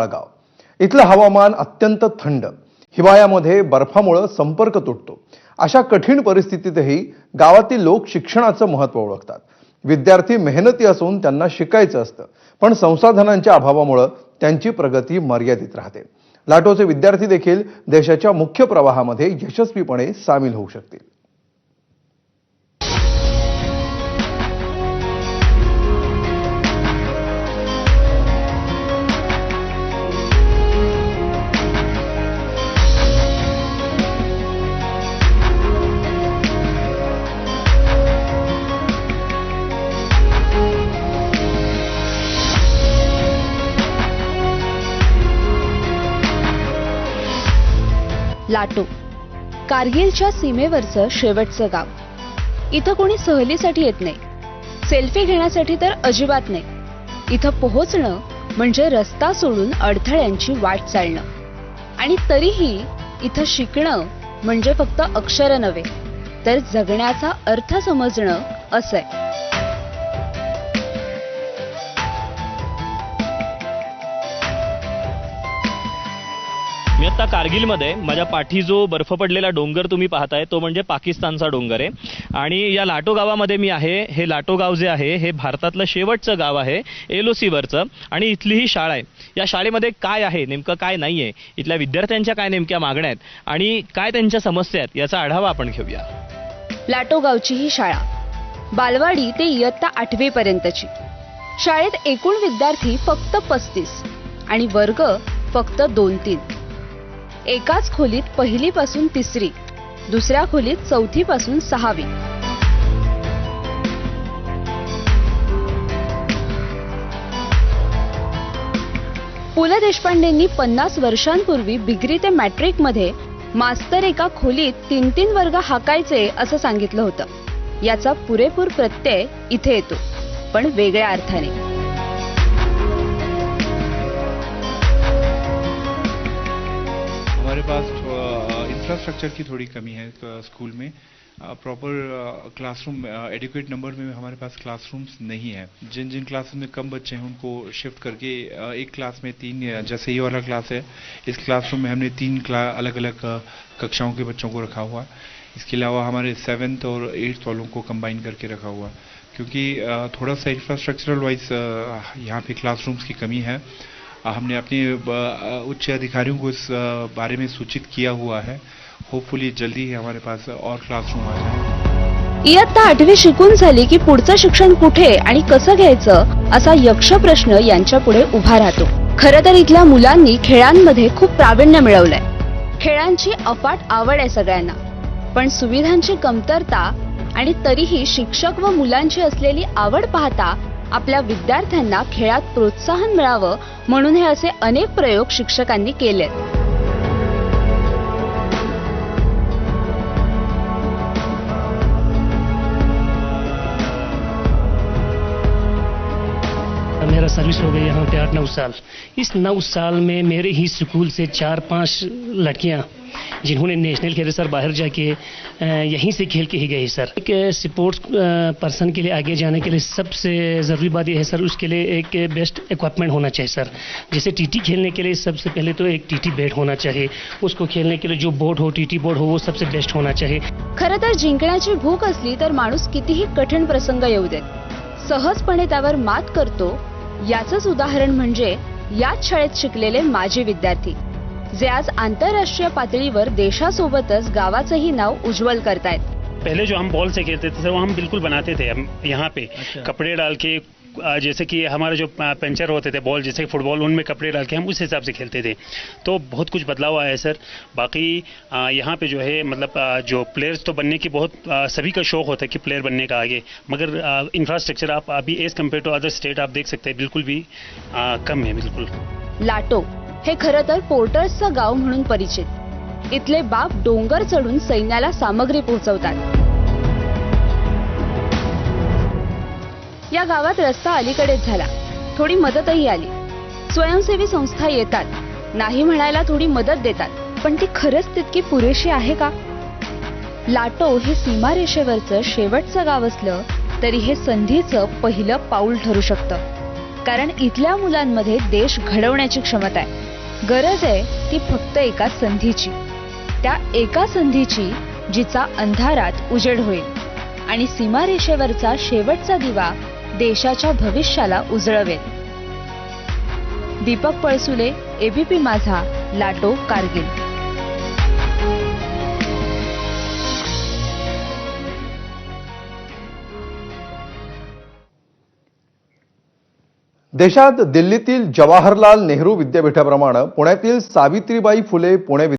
डोंगराळ इथलं हवामान अत्यंत थंड. हिवाळ्यामध्ये बर्फामुळं संपर्क तुटतो. अशा कठीण परिस्थितीतही गावातील लोक शिक्षणाचं महत्त्व ओळखतात. विद्यार्थी मेहनती असून त्यांना शिकायचं असतं. पण संसाधनांच्या अभावामुळं त्यांची प्रगती मर्यादित राहते. लाटोचे विद्यार्थी देखील देशाच्या मुख्य प्रवाहामध्ये यशस्वीपणे सामील होऊ शकतील. लाटो. कारगिलच्या सीमेवरचं शेवटचं गाव. इथं कोणी सहलीसाठी येत नाही. सेल्फी घेण्यासाठी तर अजिबात नाही. इथं पोहोचणं म्हणजे रस्ता सोडून अडथळ्यांची वाट चालणं. आणि तरीही इथं शिकणं म्हणजे फक्त अक्षर नव्हे तर जगण्याचा अर्थ समजणं असं आहे मी आता कारगिलमध्ये माझ्या पाठी जो बर्फ पडलेला डोंगर तुम्ही पाहताय तो म्हणजे पाकिस्तानचा डोंगर आहे. आणि या लाटो गावामध्ये मी आहे. हे लाटो गाव जे आहे हे भारतातलं शेवटचं गाव आहे एलओसीवरचं. आणि इथली ही शाळा आहे. या शाळेमध्ये काय आहे नेमकं काय नाही आहे इथल्या विद्यार्थ्यांच्या काय नेमक्या मागण्या आहेत? आणि काय त्यांच्या समस्या आहेत याचा आढावा आपण घेऊया. लाटो गावची ही शाळा. बालवाडी ते इयत्ता आठवीपर्यंतची. शाळेत एकूण विद्यार्थी फक्त पस्तीस आणि वर्ग फक्त दोन तीन. एकाच खोलीत पहिली पासून तिसरी दुसऱ्या खोलीत चौथी पासून सहावी. पु ल देशपांडेंनी पन्नास वर्षांपूर्वी बिग्री ते मॅट्रिकमध्ये मास्तर एका खोलीत तीन तीन वर्ग हाकायचे असं सांगितलं होतं. याचा पुरेपूर प्रत्यय इथे येतो पण वेगळ्या अर्थाने. इंफ्रास्ट्रक्चर की थोड़ी कमी है स्कूल में। प्रॉपर क्लासरूम एडिक्वेट नंबर में हमारे पास क्लासरूम्स नहीं है। जिन जिन क्लासेस में कम बच्चे हैं, उनको शिफ्ट करके एक क्लास में तीन जैसे ये वाला क्लास है, इस क्लासरूम में हमने तीन अलग अलग कक्षाओं के बच्चों को रखा हुआ। इसके अलावा हमारे सेवन्थ और एट्थ वालों को कंबाइन करके रखा हुआ। क्योंकि थोड़ा सा इंफ्रास्ट्रक्चरल वाइज यहाँ पे क्लासरूम्स की कमी है। हमने अपने उच्च अधिकारियों को इस बारे में सूचित किया हुआ है। होपफुली जल्दी ही हमारे पास और क्लासरूम आ जाए। इयत्ता आठवी शिकून झाली की पुढचं शिक्षण कुठे आणि कसं घ्यायचं असा यक्ष प्रश्न यांच्या पुढे उभा राहतो. खरं तर इथल्या मुलांनी खेळांमध्ये खूप प्रावीण्य मिळवलंय. खेळांची अफाट आवड आहे सगळ्यांना. पण सुविधांची कमतरता आणि तरीही शिक्षक व मुलांची असलेली आवड पाहता आपल्या विद्यार्थ्यांना खेळात प्रोत्साहन मिळावं म्हणून हे असे अनेक प्रयोग शिक्षकांनी केलेत. सर्विस हो गई यहाँ पे आठ नौ साल। इस नौ साल में मेरे ही स्कूल से चार पाँच लड़कियाँ, जिन्होंने नेशनल खेले सर बाहर जाके यहीं से खेल के ही गए सर। एक स्पोर्ट्स पर्सन के लिए आगे जाने के लिए सबसे ज़रूरी बात यह है सर, उसके लिए एक बेस्ट इक्विपमेंट होना चाहिए सर। जैसे टीटी खेलने के लिए सबसे पहले तो एक टीटी बैट होना चाहिए। उसको खेलने के लिए जो बोर्ड हो, टीटी बोर्ड हो, वो सबसे बेस्ट होना चाहिए। खरं तर जिंकण्याची भूक असली तर माणूस कितीही कठीण प्रसंग येऊ देत. सहजपणे त्यावर मात करतो याचंच उदाहरण म्हणजे याच शाळेत शिकलेले माजी विद्यार्थी. जे आज आंतरराष्ट्रीय पातळीवर देशासोबतच गावाचंही नाव उज्ज्वल करतायत. पहले जो हम बॉल से खेलते थे वो हम बिल्कुल बनाते थे हम यहाँ पे कपड़े डाल के जैसे कि हमारे जो पंचर होते थे बॉल जैसे फुटबॉल उनमें कपड़े डाल के हम उस हिसाब से खेलते थे। तो बहुत कुछ बदलाव आया है सर। बाकी यहाँ पे जो है मतलब जो प्लेयर्स तो बनने की बहुत सभी का शौक होता है कि प्लेयर बनने का आगे। मगर इंफ्रास्ट्रक्चर आप अभी as compare to other state आप देख सकते हैं बिल्कुल भी आ, कम है बिल्कुल। लाटो हे खरं तर पोर्टर्सचं गाव परिचित. इथले बाप डोंगर चढून सैन्याला सामग्री पोहोचवतात. या गावात रस्ता अलीकडेच झाला. थोडी मदतही आली. स्वयंसेवी संस्था येतात. नाही म्हणायला थोडी मदत देतात. पण ती खरंच तितकी पुरेशी आहे का? लाटो हे सीमारेषेवरचं शेवटचं गाव असलं तरी हे संधीचं पहिलं पाऊल ठरू शकतं. कारण इथल्या मुलांमध्ये देश घडवण्याची क्षमता आहे. गरज आहे ती फक्त एका संधीची. त्या एका संधीची जिचा अंधारात उजेड होईल. आणि सीमारेषेवरचा शेवटचा दिवा देशाच्या भविष्याला उजळवेत दीपक पळसुले एबीपी माझा लाटो कारगिल. देशात दिल्लीतील जवाहरलाल नेहरू विद्यापीठाप्रमाणे पुण्यातील सावित्रीबाई फुले पुणे